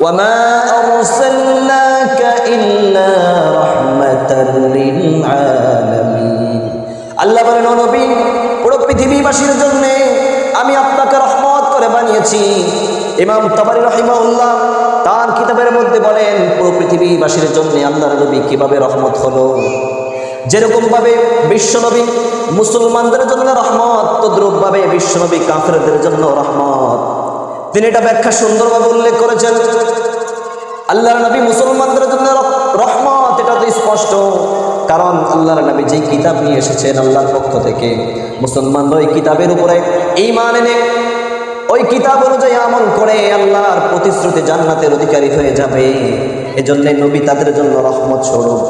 وما أرسلناك إلا رحمة للعالمين আল্লাহ বলেন "ও নবী পুরো পৃথিবীবাসীর জন্য আমি আপনাকে রহমত করে বানিয়েছি ইমাম তাবারি রহিমাউল্লাহ তার কিতাবের মধ্যে বলেন পুরো পৃথিবীবাসীর জন্য আল্লাহর নবী কিভাবে রহমত হলো যেরকম ভাবে বিশ্বনবী মুসলমানদের জন্য রহমত তদ্রুপ ভাবে বিশ্বনবী কাফেরদের জন্য রহমত তিনি এটা ব্যাখ্যা সুন্দরভাবে উল্লেখ করেছেন। আল্লাহর নবী মুসলমানদের জন্য রহমত, এটা তো স্পষ্ট। কারণ আল্লাহর নবী যেই কিতাব নিয়ে এসেছেন আল্লাহর পক্ষ থেকে, মুসলমানরা ওই কিতাবের উপরে ঈমান এনে, ওই কিতাব অনুযায়ী আমল করে আল্লাহর প্রতিশ্রুতি জান্নাতের অধিকারী হয়ে যাবে। এজন্য নবী তাদের জন্য রহমত স্বরূপ।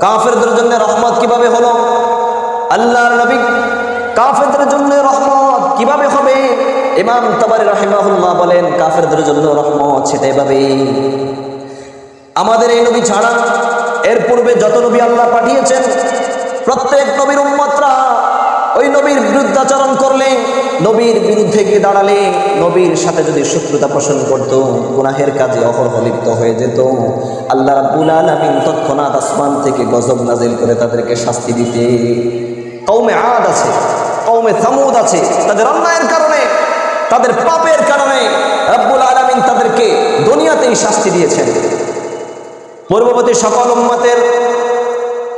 কাফেরদের জন্য রহমত কীভাবে হলো? আল্লাহর নবী কাফেরদের জন্য রহমত কীভাবে হবে ইমাম তাবারি রাহিমাহুল্লাহ বলেন, কাফেরদের জন্য রহমত সেটা এভাবেই আমাদের এই নবী ছাড়া এর পূর্বে যত নবী আল্লাহ পাঠিয়েছেন, প্রত্যেক নবীর উম্মতরা ওই নবীর বিরুদ্ধাচরণ করলে, নবীর বিরুদ্ধে গিয়ে দাঁড়ালে, নবীর সাথে যদি শত্রুতা পোষণ করত, গুনাহের কাজে অহরহ লিপ্ত হয়ে যেত। আল্লাহ রাব্বুল আলামিন তৎক্ষণাৎ আসমান থেকে গজব নাজিল করে তাদেরকে শাস্তি দিতে কৌমে আদ আছে কৌমে সামুদ আছে, তাদের অন্যায়ের কারণে তাদের পাপের কারণে রব্বুল আলমিন তাদেরকে দুনিয়াতেই শাস্তি দিয়েছেন। পূর্ববর্তী সকল উম্মাতের,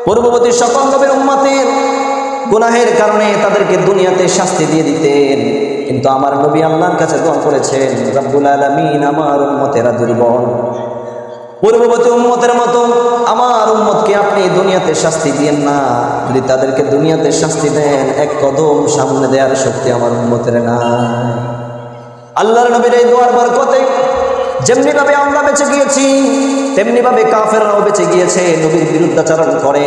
পূর্ববর্তী সকল নবীর উম্মাতের গুনাহের কারণে তাদেরকে দুনিয়াতে শাস্তি দিয়ে দিতেন। কিন্তু আমার নবী আল্লাহর কাছে দোয়া করেছেন, রব্বুল আলমিন আমার উম্মতেরা দুর্বল। পূর্ববর্তী উম্মতের মতো, আমার উম্মতকে আপনি দুনিয়াতে শাস্তি দিয়েন না। যদি তাদেরকে দুনিয়াতে শাস্তি দেন, এক কদম সামনে দেওয়ার শক্তি আমার উম্মতের না আল্লাহর নবীর এই দোয়ার বরকতে যেমনি ভাবে আমরা বেঁচে গিয়েছি তেমনি ভাবে কাফেররাও বেঁচে গিয়েছে, নবীর বিরুদ্ধাচরণ করে।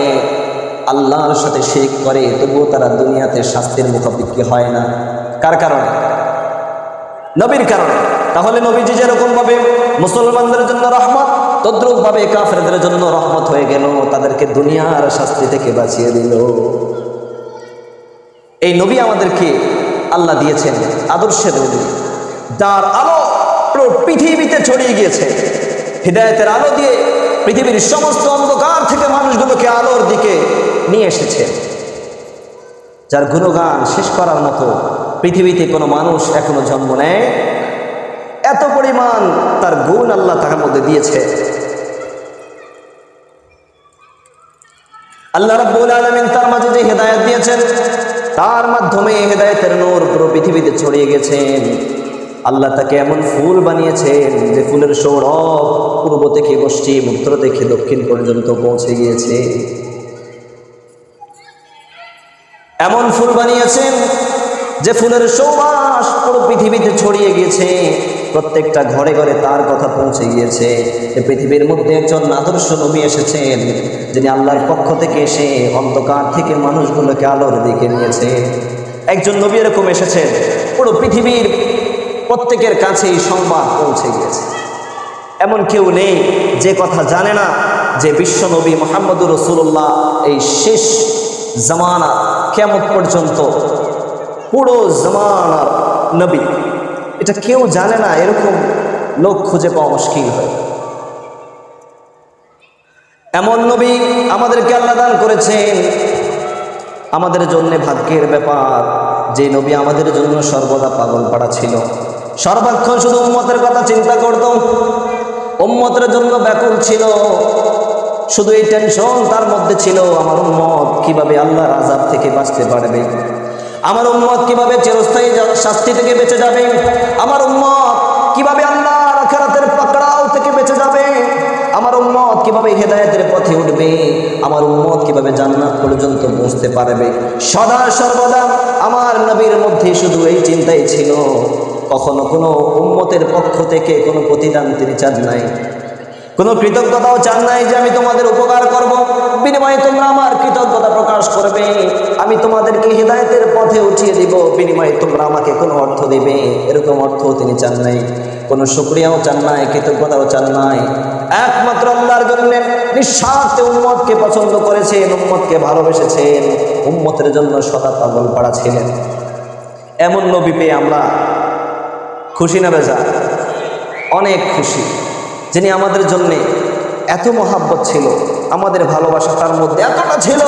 আল্লাহর সাথে শেখ করে, তবুও তারা দুনিয়াতে শাস্তির মুখাপিক্ষি হয় না। কার কারণে? নবীর কারণে। তাহলে নবীজি যেরকম ভাবে মুসলমানদের জন্য রহমত তদ্রুপ ভাবে কাফেরদের জন্য রহমত হয়ে গেল, তাদেরকে দুনিয়ার শাস্তি থেকে বাঁচিয়ে দিল। এই নবী আমাদেরকে আল্লাহ দিয়েছেন, আদর্শের নবী। যার আলো পৃথিবীতে ছড়িয়ে গিয়েছে। হৃদায়তের আলো দিয়ে পৃথিবীর সমস্ত অন্ধকার থেকে মানুষগুলোকে আলোর দিকে নিয়ে এসেছে। যার গুণগান শেষ করার মতো পৃথিবীতে কোনো মানুষ এখনও জন্ম নেয় এত পরিমাণ তার গুণ আল্লাহ তার মধ্যে দিয়েছে। আল্লাহ রাব্বুল আলামিন তার মাঝে যে হেদায়েত দিয়েছেন, তার মাধ্যমে হেদায়েতের নূর পুরো পৃথিবীতে ছড়িয়ে গেছেন। আল্লাহ তাকে এমন ফুল বানিয়েছেন যে ফুলের সৌরভ পূর্ব থেকে পশ্চিম, উত্তর থেকে দক্ষিণ পর্যন্ত পৌঁছে গিয়েছে। এমন ফুল বানিয়েছেন যে ফুলের সৌবাস পুরো পৃথিবীতে ছড়িয়ে গিয়েছে। প্রত্যেকটা ঘরে ঘরে তার কথা পৌঁছে গিয়েছে। পৃথিবীর মধ্যে একজন আদর্শ নবী এসেছেন, যিনি আল্লাহর পক্ষ থেকে এসে অন্ধকার থেকে মানুষগুলোকে আলোর দিকে নিয়েছে। একজন নবী এরকম এসেছেন, পুরো পৃথিবীর প্রত্যেকের কাছেই সংবাদ পৌঁছে গিয়েছে। এমন কেউ নেই যে কথা জানে না যে বিশ্ব নবী মোহাম্মদুর রসুল্লাহ এই শেষ জামানা কেমন পর্যন্ত পুরো জামানার নবী। এটা কেউ জানে না, এরকম লোক খুঁজে পাওয়া মুশকিল হয়। এমন নবী আমাদেরকে আল্লাহ দান করেছেন। আমাদের জন্য ভাগ্যের ব্যাপার, যে নবী আমাদের জন্য সর্বদা পাগল পাড়া ছিল। সর্বাক্ষণ শুধু উম্মতের কথা চিন্তা করত, উম্মতের জন্য ব্যাকুল ছিল। শুধু এই টেনশন তার মধ্যে ছিল, আমার উম্মত কীভাবে আল্লাহর আজাব থেকে বাঁচতে পারবে? আমার উম্মত কীভাবে চিরস্থায়ী শাস্তি থেকে বেঁচে যাবে? আমার উম্মত কীভাবে আল্লাহ আখারাতের পাকড়াও থেকে বেঁচে যাবে? আমার উম্মত কীভাবে হেদায়েতের পথে উঠবে? আমার উম্মত কীভাবে জান্নাত পর্যন্ত পৌঁছতে পারবে? সদা সর্বদা আমার নবীর মধ্যে শুধু এই চিন্তাই ছিল। কখনো কোনো উম্মতের পক্ষ থেকে কোনো প্রতিদান তিনি চান নাই। কোনো কৃতজ্ঞতাও চান নাই যে আমি তোমাদের উপকার করব। বিনিময়ে তোমরা আমার কৃতজ্ঞতা প্রকাশ করবে। আমি তোমাদেরকে হৃদায়তের পথে উঠিয়ে দিব। বিনিময়ে তোমরা আমাকে কোনো অর্থ দেবে। এরকম অর্থ তিনি চান নাই। কোনো শুক্রিয়াও চান নাই, কৃতজ্ঞতাও চান নাই। একমাত্র আল্লাহর জন্য নিঃস্বার্থে উম্মতকে পছন্দ করেছেন, উম্মতকে ভালোবেসেছেন, উম্মতের জন্য সদা পাগল পাড়া ছিলেন। এমন নবী পেয়ে আমরা খুশি না বেজা? অনেক খুশি। যিনি আমাদের জন্যে এত মহাব্বত ছিল, আমাদের ভালোবাসা তার মধ্যে এতটা ছিল,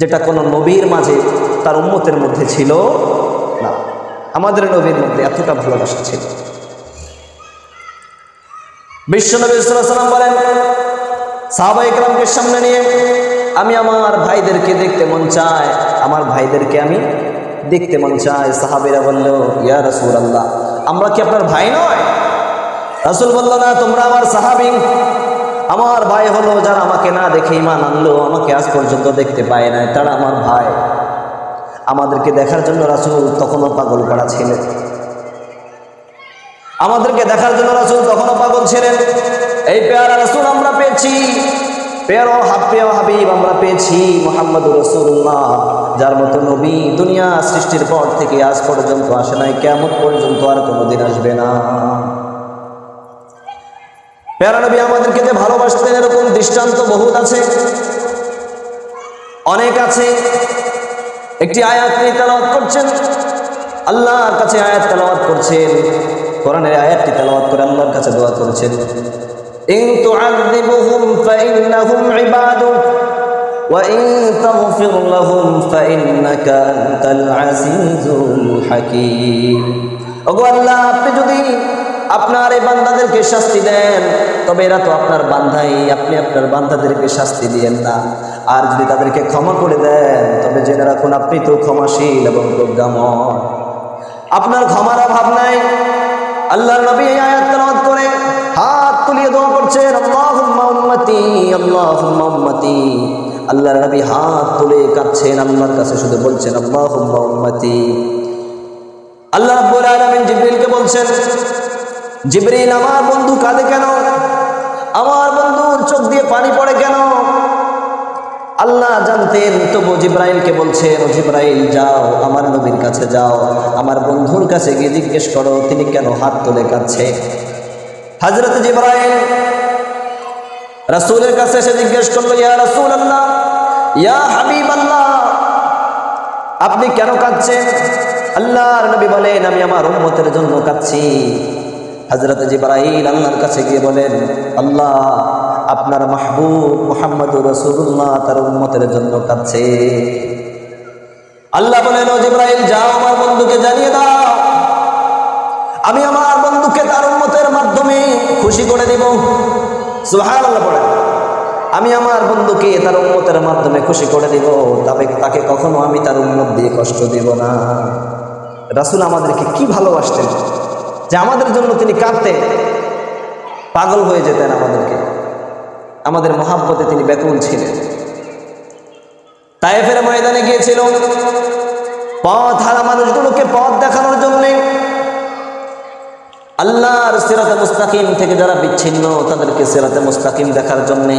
যেটা কোনো নবীর মাঝে তার উম্মতের মধ্যে ছিল না। আমাদের নবীর মধ্যে এতটা ভালোবাসা ছিল। বিশ্বনবী সাল্লাম বলেন সাহাবা ইকরামকে সামনে নিয়ে, আমি আমার ভাইদেরকে দেখতে মন চায়, আমার ভাইদেরকে আমি দেখতে মন চায়। সাহাবিরা বলল, ইয়া রসুল আল্লাহ আমরা কি আপনার ভাই নয়? রাসুল বলল, না, তোমরা আমার সাহাবি। আমার ভাই হলো যারা আমাকে না দেখে ইমান আনলো, আমাকে আজ পর্যন্ত দেখতে পায় না তারা আমার ভাই। আমাদেরকে দেখার জন্য রাসুল তখনও পাগল করা ছিলেন। আমাদেরকে দেখার জন্য রাসুল তখনও পাগল ছিলেন। এই পেয়ারা রাসুল আমরা পেয়েছি। পেয়ারো হাফিয়া হাবিব আমরা পেয়েছি মোহাম্মদ রসুল্লাহ যার মতো নবী দুনিয়া সৃষ্টির পর থেকে আজ পর্যন্ত আসে নাই কেমন পর্যন্ত আর কোনোদিন আসবে না। নবী আমাদেরকে যে ভালোবাসতেন এরকম দৃষ্টান্ত বহুত আছে অনেক আছে একটি আয়াত তিনি তেলাওয়াত করছেন আল্লাহর কাছে আয়াত তেলাওয়াত করছেন কোরআনের আয়াতটি তেলাওয়াত করে আল্লাহর কাছে দোয়া করছেন ইন তুআযিবুহুম ফাইন্নাহুম ইবাদুক وإن تغفر لهم فإنك أنت العزيز الحكيم ওগো আল্লাহ আপনি যদি আপনার এই বান্দাদেরকে শাস্তি দেন। তবে এরা তো আপনার বান্ধাই আপনি আপনার বান্ধাদেরকে শাস্তি দিয়েন না। আর যদি তাদেরকে ক্ষমা করে দেন, তবে জেনে রাখুন, আপনি তো ক্ষমাশীল এবং প্রজ্ঞাময়। আপনার ক্ষমার অভাব নাই। আল্লাহর নবী আয়াত করে, হাত তুলিয়ে দোয়া করছেন, আল্লাহুম্মা উম্মতি, আল্লাহুম্মা নবী হাত তুলে কাঁদছেন, আল্লাহর কাছে শুধু বলছেন, আল্লাহুম্মা আল্লাহ রাব্বুল আলামিন জিবরিলকে বলছেন জিবরিল, আমার বন্ধু কাঁদে কেন? আমার বন্ধুর চোখ দিয়ে পানি পড়ে কেন? আল্লাহ জানতেন, তবু জিব্রাইলকে বলছেন জিব্রাইল, যাও, আমার নবীর কাছে যাও, আমার বন্ধুর কাছে গিয়ে জিজ্ঞেস করো, তিনি কেন হাত তুলে কাঁদছে? হজরত জিব্রাইল রাসূলের কাছে এসে জিজ্ঞেস করল, ইয়া রাসূল আল্লাহ ইয়া হাবিব আল্লাহ আপনি কেন কাঁদছেন? আল্লাহর নবী বলেন, আমি আমার উম্মতের জন্য কাঁদছি। হজরত জিব্রাইল আল্লাহর কাছে গিয়ে বলেন, আল্লাহ, আপনার মাহবুব মোহাম্মদ রসুল্লাহ তার উম্মতের জন্য কাঁদছে। আল্লাহ বলেন, ও জিব্রাইল, যাও আমার বন্ধুকে জানিয়ে দাও। আমি আমার বন্ধুকে তার উম্মতের মাধ্যমে খুশি করে দিব। আল্লাহ পড়েন আমি আমার বন্ধুকে তার উন্মতের মাধ্যমে খুশি করে দিব, তবে তাকে কখনো আমি তার উন্মত দিয়ে কষ্ট দিব না। রাসুল আমাদেরকে কি ভালোবাসতেন? যে আমাদের জন্য তিনি কাঁদতেন, পাগল হয়ে যেতেন আমাদেরকে। আমাদের মহাব্বতে তিনি ব্যাকুল ছিলেন। তাইফের ময়দানে গিয়েছিল। পথ হারা মানুষগুলোকে পথ দেখানোর জন্যে আল্লাহর সিরাতে মুস্তাকিম থেকে যারা বিচ্ছিন্ন, তাদেরকে সিরাতে মুস্তাকিম দেখার জন্যে,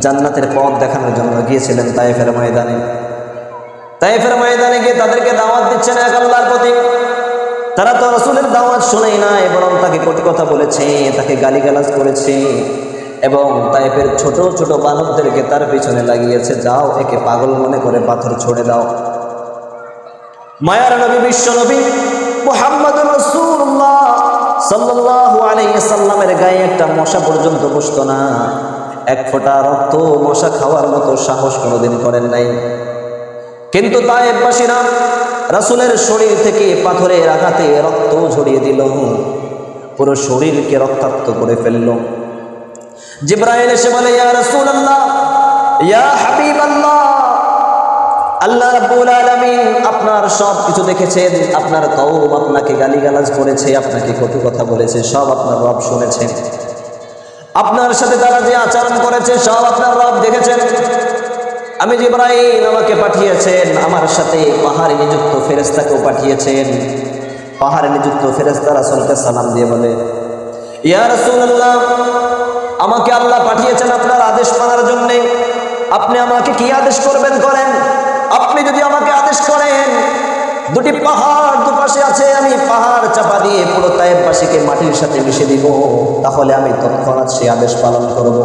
জান্নাতের পথ দেখানোর জন্য গিয়েছিলেন তাইফের ময়দানে। তাইফের ময়দানে গিয়ে তাদেরকে দাওয়াত দিচ্ছেন এক আল্লাহর প্রতি। তারা তো রসুলের দাওয়াত শোনেই না বরং তাকে কটি কথা বলেছে, তাকে গালিগালাজ করেছে, এবং তাইফের ছোট ছোট বানরদেরকে তার পিছনে লাগিয়েছে। যাও, একে পাগল মনে করে পাথর ছড়ে দাও। মায়ার নবী, বিশ্ব নবী মোহাম্মদ রসুল্লাহ সাল্লাল্লাহু আলাইহি সাল্লামের গায়ে একটা মশা পর্যন্ত বসতো না। এক ফোঁটা রক্ত মশা খাওয়ার মতো সাহস কোনোদিন করেন নাই। কিন্তু তাই তায়েববাসীরা রাসূলের শরীর থেকে পাথরের আঘাতে রক্ত ঝরিয়ে দিল। পুরো শরীরকে রক্তাক্ত করে ফেলল। জিব্রাইল এসে বলে, ইয়া রাসূলুল্লাহ, ইয়া হাবিবাল্লাহ, আল্লাহ রাব্বুল আলামিন আপনার সব কিছু দেখেছেন, আপনার কওম আপনাকে গালিগালাজ করেছে, আপনাকে কত কথা বলেছে, সব আপনার রব শুনেছেন। আপনার সাথে তারা যে আচরণ করেছে, সব আপনার রব দেখেছেন। আমি জিব্রাইল আমাকে পাঠিয়েছেন, আমার সাথে পাহাড়ে নিযুক্ত ফেরেস্তাকেও পাঠিয়েছেন। পাহাড়ে নিযুক্ত ফেরেশতা রাসূলকে সালাম দিয়ে বলে, ইয়া রাসূলুল্লাহ, আমাকে আল্লাহ পাঠিয়েছেন আপনার আদেশ মানার জন্যে। আপনি আমাকে কি আদেশ করবেন করেন? আপনি যদি আমাকে আদেশ করেন, দুটি পাহাড় দুপাশে আছে, আমি পাহাড় চাপা দিয়ে পুরো তায়েববাসীকে মাটির সাথে মিশে দিব, তাহলে আমি তৎক্ষণাৎ সেই আদেশ পালন করব।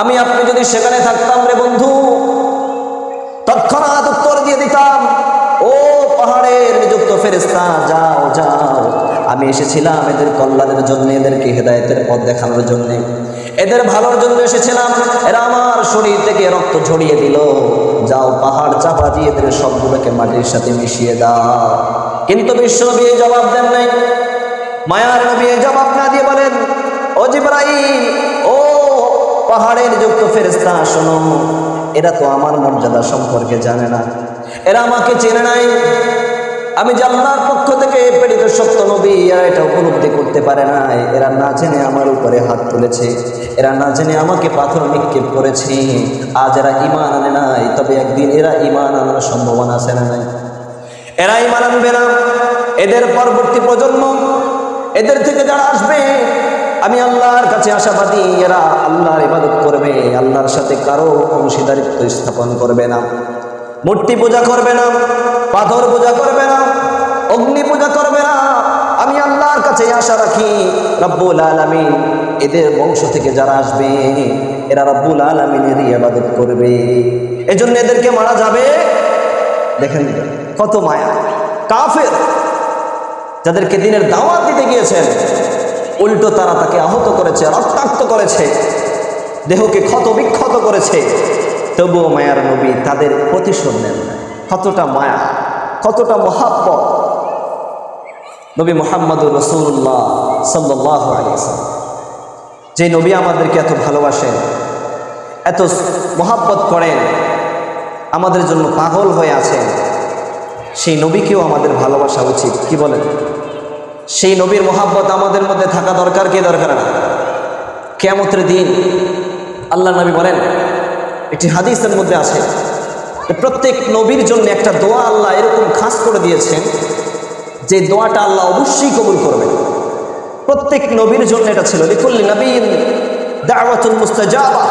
আমি আপনি যদি সেখানে থাকতাম রে বন্ধু তৎক্ষণাৎ উত্তর দিয়ে দিতাম, ও পাহাড়ের নিযুক্ত ফেরেস্তা যাও যাও। আমি এসেছিলাম এদের কল্যাণের জন্য, এদেরকে হেদায়েতের পথ দেখানোর জন্য। এদের ভালোর জন্য এসেছিলাম। এরা আমার শরীর থেকে রক্ত ঝরিয়ে দিল। যাও, পাহাড় চাপা দিয়ে এদের সবগুলোকে মাটির সাথে মিশিয়ে দাও। কিন্তু বিশ্বনবী এই জবাব দেন নাই। মায়ার নবী জবাব না দিয়ে বলেন, ও জিব্রাইল, ও পাহাড়ের যুক্ত ফেরেস্তা শোনো এরা তো আমার মর্যাদা সম্পর্কে জানে না। এরা আমাকে চেনে নাই। আমি জান্নার পক্ষ থেকে প্রেরিত সত্য নবী, এরা এটা উপলব্ধি করতে পারে নাই। এরা না জেনে আমার উপরে হাত তুলেছে। এরা না জেনে আমাকে পাথর নিক্ষেপ করেছে। আজ এরা ইমান আনে নাই, তবে একদিন এরা ইমান আনার সম্ভাবনা আছে না নাই? এরা ইমান আনবে না। এদের পরবর্তী প্রজন্ম, এদের থেকে যারা আসবে আমি আল্লাহর কাছে আশাবাদী, এরা আল্লাহর ইবাদত করবে, আল্লাহর সাথে কারও অংশীদারিত্ব স্থাপন করবে না। মূর্তি পূজা করবে না, পাথর পূজা করবে না, অগ্নি পূজা করবে না। আমি আল্লাহর কাছে আশা রাখি, রব্বুল আলমিন এদের বংশ থেকে যারা আসবে, এরা রব্বুল আলমিনেরই ইবাদত করবে। এজন্য এদেরকে মারা যাবে। দেখেন, কত মায়া। কাফের, যাদেরকে দিনের দাওয়াত দিতে গিয়েছেন উল্টো তারা তাকে আহত করেছে, রক্তাক্ত করেছে, দেহকে ক্ষত বিক্ষত করেছে। তবুও মায়ার নবী তাদের প্রতিশোধ নেন কতটা মায়া, কতটা মহাব্বত। নবী মোহাম্মদুর রসুল্লাহ সাল্লাহ যে নবী আমাদেরকে এত ভালোবাসেন, এত মহাব্বত করেন, আমাদের জন্য পাগল হয়ে আছেন, সেই নবীকেও আমাদের ভালোবাসা উচিত, কি বলেন? সেই নবীর মোহাব্বত আমাদের মধ্যে থাকা দরকার, কে দরকার না? কেমতের দিন আল্লাহ নবী বলেন, একটি হাদিসের মধ্যে আছে প্রত্যেক নবীর জন্য একটা দোয়া আল্লাহ এরকম খাস করে দিয়েছেন, যে দোয়াটা আল্লাহ অবশ্যই কবুল করবেন। প্রত্যেক নবীর জন্য এটা ছিল। লিকুল্লি নবীন দাওয়াতুল মুস্তাজাবা।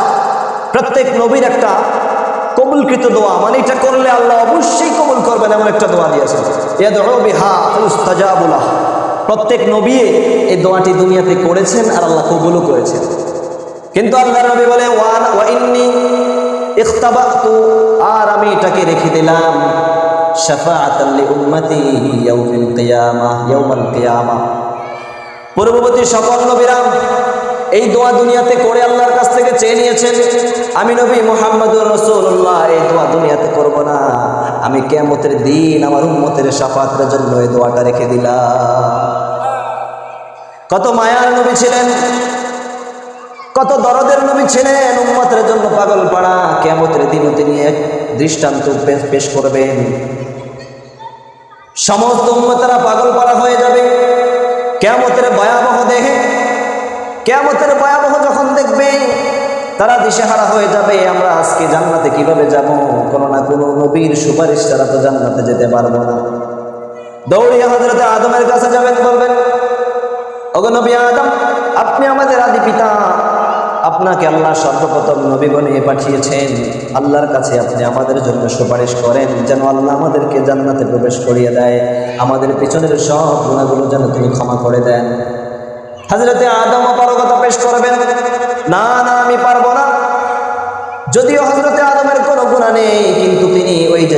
প্রত্যেক নবীর একটা কবুলকৃত দোয়া মানে এটা করলে আল্লাহ অবশ্যই কবুল করবেন, এমন একটা দোয়া দিয়েছেন। ইয়াদউ বিহা মুস্তাজাবুলাহ প্রত্যেক নবী এই দোয়াটি দুনিয়াতে করেছেন আর আল্লাহ কবুলও করেছেন। কিন্তু আল্লাহ নবী বলে ওয়ান ওয়া ইন্নি ইখতাবাতু, আর আমি এটাকে রেখে দিলাম, শাফাআতাল লিউম্মতি ইয়াউমিল কিয়ামাহ ইয়াউমাল কিয়ামাহ পূর্ববর্তী সকল নবীরা এই দোয়া দুনিয়াতে করে আল্লাহর কাছ থেকে চেয়ে নিয়েছেন। আমি নবী মোহাম্মদুর রসুল্লাহ এই দোয়া দুনিয়াতে করব না। আমি কেমতের দিন আমার উম্মতের সাফাতের জন্য এই দোয়াটা রেখে দিলাম। কত মায়ার নবী ছিলেন, কত দরদের নবী ছিলেন, উম্মতের জন্য পাগল পাড়া। কেমতের দিনও তিনি এক দৃষ্টান্ত পেশ- পেশ করবেন। সমস্ত উম্মতেরা পাগল পাড়া হয়ে যাবে। কেমতের ভয়াবহ দেহে কেমতের ভয়াবহ যখন দেখবে, তারা দিশেহারা হয়ে যাবে, আমরা আজকে জান্নাতে কীভাবে যাব? কোনো না কোনো নবীর সুপারিশ তারা তো জান্নাতে যেতে পারব না। দৌড়িয়ে হজরতে আদমের কাছে যাবেন, বলবেন, ওগো নবী আদম, আপনি আমাদের আদি পিতা। আপনাকে আল্লাহ সর্বপ্রথম নবী বানিয়ে পাঠিয়েছেন। আল্লাহর কাছে আপনি আমাদের জন্য সুপারিশ করেন, যেন আল্লাহ আমাদেরকে জান্নাতে প্রবেশ করিয়ে দেয়। আমাদের পিছনের সব গুণাগুলো যেন তিনি ক্ষমা করে দেন।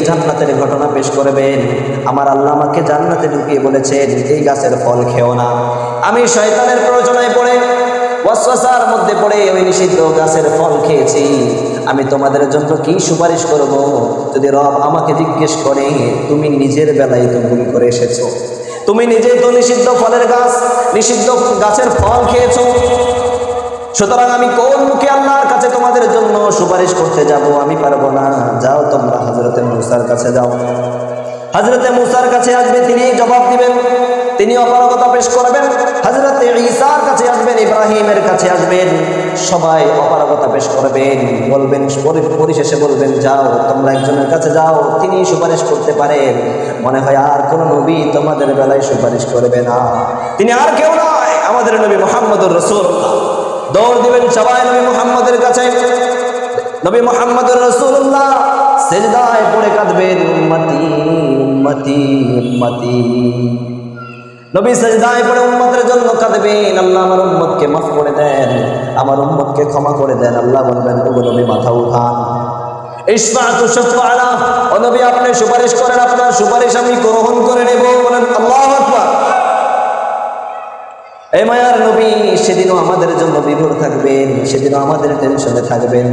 জান্নাতের ঘটনা পেশ করবেন। আমার আল্লাহ আমাকে জান্নাতে ঢুকিয়ে বলেছেন, এই গাছের ফল খেও না। আমি শয়তানের প্রয়োজনায় পড়ে, ওয়াসওয়াসার মধ্যে পড়ে ওই নিষিদ্ধ গাছের ফল খেয়েছি। আমি তোমাদের জন্য কি সুপারিশ করব? যদি রব আমাকে জিজ্ঞেস করে, তুমি নিজের বেলায় তো ভুল করে এসেছ। তুমি নিজেই তো নিষিদ্ধ ফলের গাছ, নিষিদ্ধ গাছের ফল খেয়েছো। সুতরাং আমি কোন মুখে আল্লাহর কাছে তোমাদের জন্য সুপারিশ করতে যাব আমি পারব না। যাও তোমরা হজরতে মুসার কাছে যাও। হজরতে মুসার কাছে আসবে, তিনি জবাব দিবেন, তিনি অপারগতা পেশ করবেন। হজরতে ঈসার কাছে আসবেন, ইব্রাহিমের কাছে আসবেন, সবাই অপারগতা পেশ করবেন। বলবেন পরিশেষে বলবেন, যাও, তোমরা একজনের কাছে যাও, তিনি সুপারিশ করতে পারেন মনে হয় আর কোনো নবী তোমাদের বেলায় সুপারিশ করবে না। তিনি আর কেউ নয় আমাদের নবী মোহাম্মদুর রসুল্লাহ দৌড় দিবেন সবাই নবী মুহাম্মদের কাছে। নবী মুহাম্মদ রসুল্লাহ সেজদায় পড়ে কাঁদবেন, উম্মতি উম্মতি উম্মতি। নবী সেজদায় পড়ে উম্মতের জন্য কাঁদবেন, আল্লাহ আমার উম্মতকে মাফ করে দেন, আমার উম্মতকে ক্ষমা করে দেন, আল্লাহ বলবেন, ওগো নবী, মাথা উঠান। ইসমাতু শাফাআলা, ও নবী, আপনি সুপারিশ করেন, আপনার সুপারিশ আমি গ্রহণ করে নেব। আল্লাহু আকবার। এই মায়ার নবী, সেদিনও আমাদের জন্য বিভোর থাকবেন, সেদিনও আমাদের টেনশনে থাকবেন।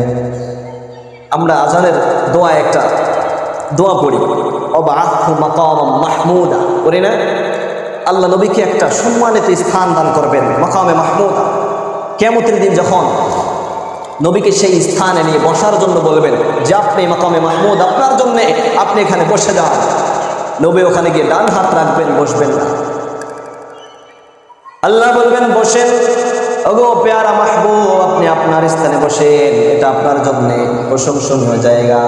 আমরা আজানের দোয়া একটা দোয়া পড়ি। মাহমুদা। করি না? আল্লাহ নবীকে একটা সম্মানিত স্থান দান করবেন, মাকামে মাহমুদা। কেমতের দিন যখন নবীকে সেই স্থানে নিয়ে বসার জন্য বলবেন, যে আপনি মাকামে মাহমুদ, আপনার জন্য আপনি এখানে বসে যান। নবী ওখানে গিয়ে ডান হাত রাখবেন, বসবেন না। আল্লাহ বলবেন, বসেন। ওগো পেয়ারা মাহবুব, আপনি আপনার স্থানে বসেন, এটা আপনার জন্য প্রশংসনীয় জায়গা।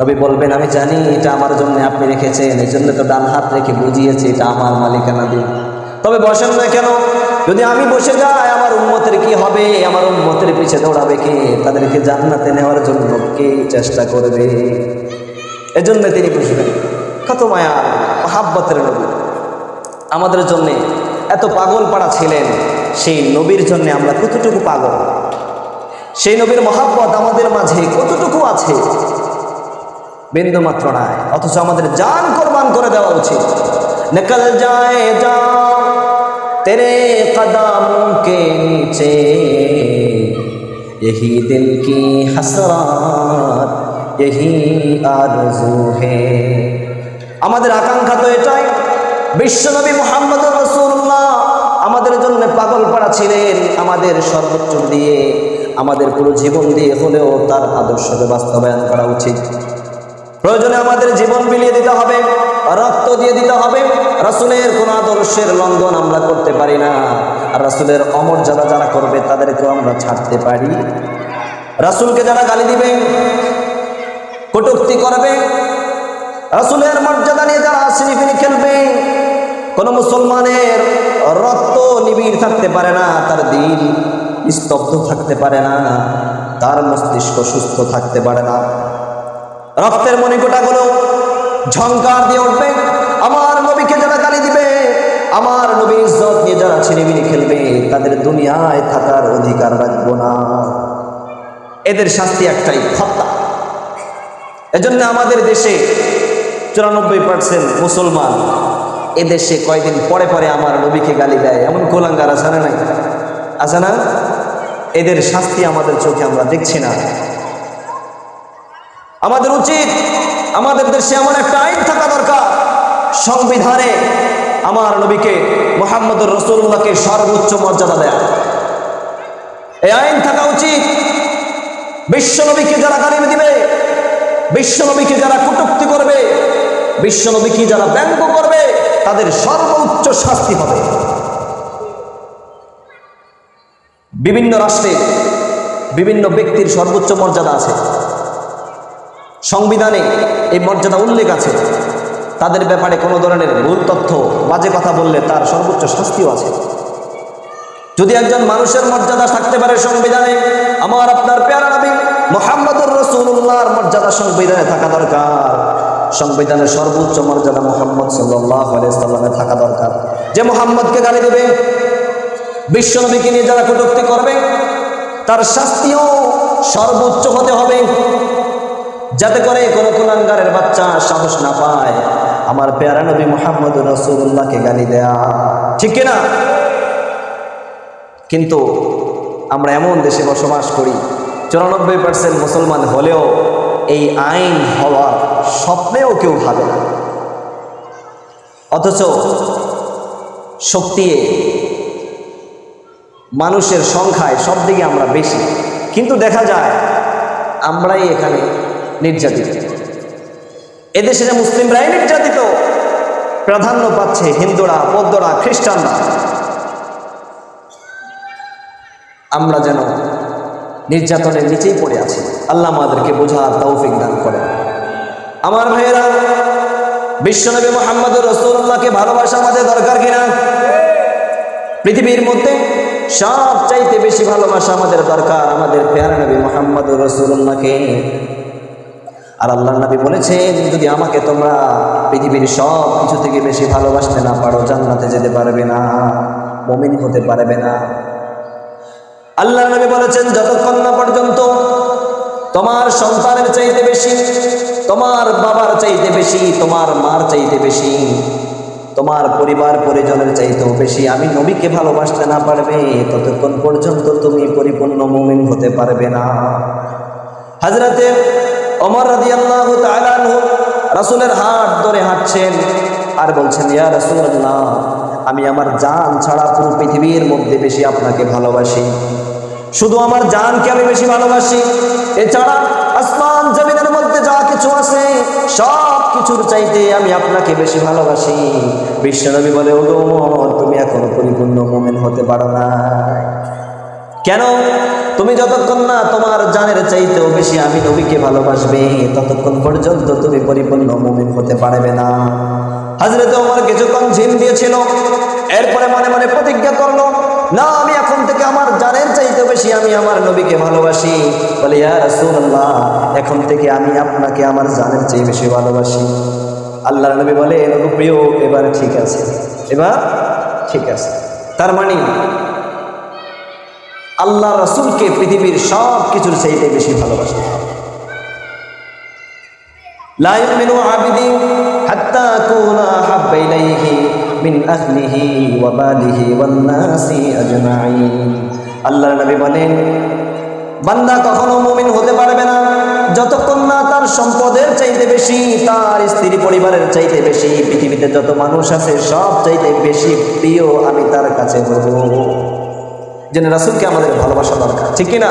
নবী বলবেন, আমি জানি এটা আমার জন্য আপনি রেখেছেন, এই জন্য তো ডান হাত রেখে বুঝিয়েছি, এটা আমার মালিকানা দিন। তবে বসেন না কেন? যদি আমি বসে যাই, আমার উন্মতের কি হবে? আমার উন্মতের পিছে দৌড়াবে কে? তাদেরকে জান্নাতে নেওয়ার জন্য কে চেষ্টা করবে? এজন্য তিনি বসবেন কত মায়া, মহাব্বতের নবী। আমাদের জন্য এত পাগল পাড়া ছিলেন সেই নবীর জন্য আমরা কতটুকু পাগল সেই নবীর মহাব্বত আমাদের মাঝে কতটুকু আছে বিন্দু মাত্র নাই অথচ আমাদের জান কোরবান করে দেওয়া উচিত নিকল যায় যা তেরে কদম কে নিচে यही दिल की हसरात यही आरजू है আমাদের আকাঙ্ক্ষা তো এটাই বিশ্বনবী মোহাম্মদ রসুল্লাহ আমাদের জন্য পাগল পাড়া ছিলেন আমাদের সর্বোচ্চ দিয়ে। আমাদের পুরো জীবন দিয়ে হলেও তার আদর্শকে বাস্তবায়ন করা উচিত। প্রয়োজনে আমাদের জীবন বিলিয়ে দিতে হবে, রক্ত দিয়ে দিতে হবে। রাসুলের কোন আদর্শের লঙ্ঘন আমরা করতে পারি না। আর রাসুলের অমর্যাদা যারা করবে তাদেরকেও আমরা ছাড়তে পারি। রাসুলকে যারা গালি দিবে, কটুক্তি করবে, রাসুলের মর্যাদা নিয়ে যারা সিনিফিনি খেলবে, কোন মুসলমানের রক্ত নিবিড় থাকতে পারে না, তার দিল স্তব্ধ থাকতে পারে না, তার মস্তিষ্ক সুস্থ থাকতে পারে না। রক্তের মণিকোটাগুলো ঝঙ্কার দিয়ে উঠবে, আমার নবীকে যারা গালি দিবে, আমার নবীর ইজ্জত নিয়ে যারা ছিনিমিনি খেলবে, তাদের দুনিয়ায় থাকার অধিকার রাখব না। এদের শাস্তি একটাই, হত্যা। এজন্য আমাদের দেশে চুরানব্বই পার্সেন্ট মুসলমান এদেশে কয়দিন পরে পরে আমার নবীকে গালি দেয়, এমন কোলাঙ্গার আছে না নাই। আছে না? এদের শাস্তি আমাদের চোখে আমরা দেখছি না। আমাদের উচিত, আমাদের দেশে এমন একটা আইন থাকা দরকার। সংবিধানে আমার নবীকে মোহাম্মদুর রসুল্লাহকে সর্বোচ্চ মর্যাদা দেয়া। এই আইন থাকা উচিত। বিশ্বনবীকে যারা গালি দিবে বিশ্বনবীকে যারা কটুক্তি করবে বিশ্বনবীকে যারা ব্যঙ্গ করবে তাদের সর্বোচ্চ শাস্তি হবে। বিভিন্ন রাষ্ট্রে বিভিন্ন ব্যক্তির সর্বোচ্চ মর্যাদা আছে। সংবিধানে এই মর্যাদা উল্লেখ আছে। তাদের ব্যাপারে কোনো ধরনের ভুল তথ্য, বাজে কথা বললে তার সর্বোচ্চ শাস্তিও আছে। যদি একজন মানুষের মর্যাদা থাকতে পারে সংবিধানে, আমার আপনার পেয়ারা নবী মোহাম্মদুর রসুল্লাহর মর্যাদা সংবিধানে থাকা দরকার। সংবিধানের সর্বোচ্চ মর্যাদা মোহাম্মদ সাল্লাহ থাকা দরকার। যে মোহাম্মদকে গালি দেবে বিশ্বনবীকে নিয়ে যারা কটুক্তি করবে, তার শাস্তিও সর্বোচ্চ হতে হবে। যাতে করে কোনো কুলাঙ্গারের বাচ্চা সাহস না পায়। আমার পেয়ারা নবী মোহাম্মদ রসুল্লাহকে গালি দেয়া ঠিক না কিন্তু আমরা এমন দেশে বসবাস করি, চুরানব্বই পার্সেন্ট মুসলমান হলেও এই আইন হওয়ার স্বপ্নেও কেউ ভাবে না। অথচ শক্তি মানুষের সংখ্যায় সব দিকে আমরা বেশি। কিন্তু দেখা যায়, আমরাই এখানে নির্যাতিত। এদেশে যে মুসলিমরাই নির্যাতিত, প্রাধান্য পাচ্ছে হিন্দুরা, বৌদ্ধরা, খ্রিস্টানরা। আমরা যেন নির্যাতনের নিচেই পড়ে আছে। আল্লাহ আমাদেরকে বোঝার তৌফিক দান করে আমার ভাইয়েরা, বিশ্বনবী মোহাম্মদ রসুল্লাহকে ভালোবাসা আমাদের দরকার কিনা? পৃথিবীর মধ্যে সব চাইতে বেশি ভালোবাসা আমাদের দরকার আমাদের পেয়ারা নবী মোহাম্মদ রসুল্লাহকে আর আল্লাহ নবী বলেছেন, যদি আমাকে তোমরা পৃথিবীর সব কিছু থেকে বেশি ভালোবাসতে না পারো, জান্নাতে যেতে পারবে না, মমিন হতে পারবে না। আল্লাহ নবী বলেছেন, যতক্ষণ না পর্যন্ত তোমার সন্তানের চাইতে বেশি, তোমার বাবার চাইতে বেশি, তোমার মার চাইতে বেশি, তোমার পরিবার পরিজনের চাইতেও বেশি, আমি নবীকে ভালোবাসতে না পারবে, ততক্ষণ পর্যন্ত তুমি পরিপূর্ণ মুমিন হতে পারবে না। হাজরাতে অমর রাদি আল্লাহ রাসুলের হাত ধরে হাঁটছেন আর বলছেন, ইয়া রাসুল্লাহ আমি আমার জান ছাড়া পুরো পৃথিবীর মধ্যে বেশি আপনাকে ভালোবাসি। শুধু আমার জানকে আমি বেশি ভালোবাসি। এছাড়া আসমান জমিনের মধ্যে যা কিছু আছে, সব কিছুর চাইতে আমি আপনাকে বেশি ভালোবাসি। বিশ্বনবী বলে, ওগো তুমি এখনও পরিপূর্ণ মোমেন হতে পারো না। কেন? তুমি যতক্ষণ না তোমার জানের চাইতেও বেশি আমি নবীকে ভালোবাসবে, ততক্ষণ পর্যন্ত তুমি পরিপূর্ণ মুমিন হতে পারবে না। হাজরতে ওমর কিছুক্ষণ ঝিম দিয়েছিল, এরপরে মনে মনে প্রতিজ্ঞা করল, না, আমি এখন থেকে আমার জানের চাইতে বেশি আমি আমার নবীকে ভালোবাসি বলে ইয়া রাসূলুল্লাহ এখন থেকে আমি আপনাকে আমার জানের চেয়ে বেশি ভালোবাসি আল্লাহর নবী বলে নবী প্রিয় এবার ঠিক আছে এবার ঠিক আছে তার মানে আল্লাহ রসুলকে পৃথিবীর সব কিছুর চাইতে বেশি ভালোবাসতে হবে لا يؤمن عبدي حتى أكون أحب إليه من أهله وماله والناس أجمعين আল্লাহর নবী বলেন, বান্দা কখনো মুমিন হতে পারবে না। যতক্ষণ না তার সম্পদের চাইতে বেশি, তার স্ত্রী পরিবারের চাইতে বেশি, পৃথিবীতে যত মানুষ আছে, সব চাইতে বেশি প্রিয় আমি তার কাছে বলব যেন রাসুলকে আমাদের ভালোবাসা দরকার, ঠিক কিনা?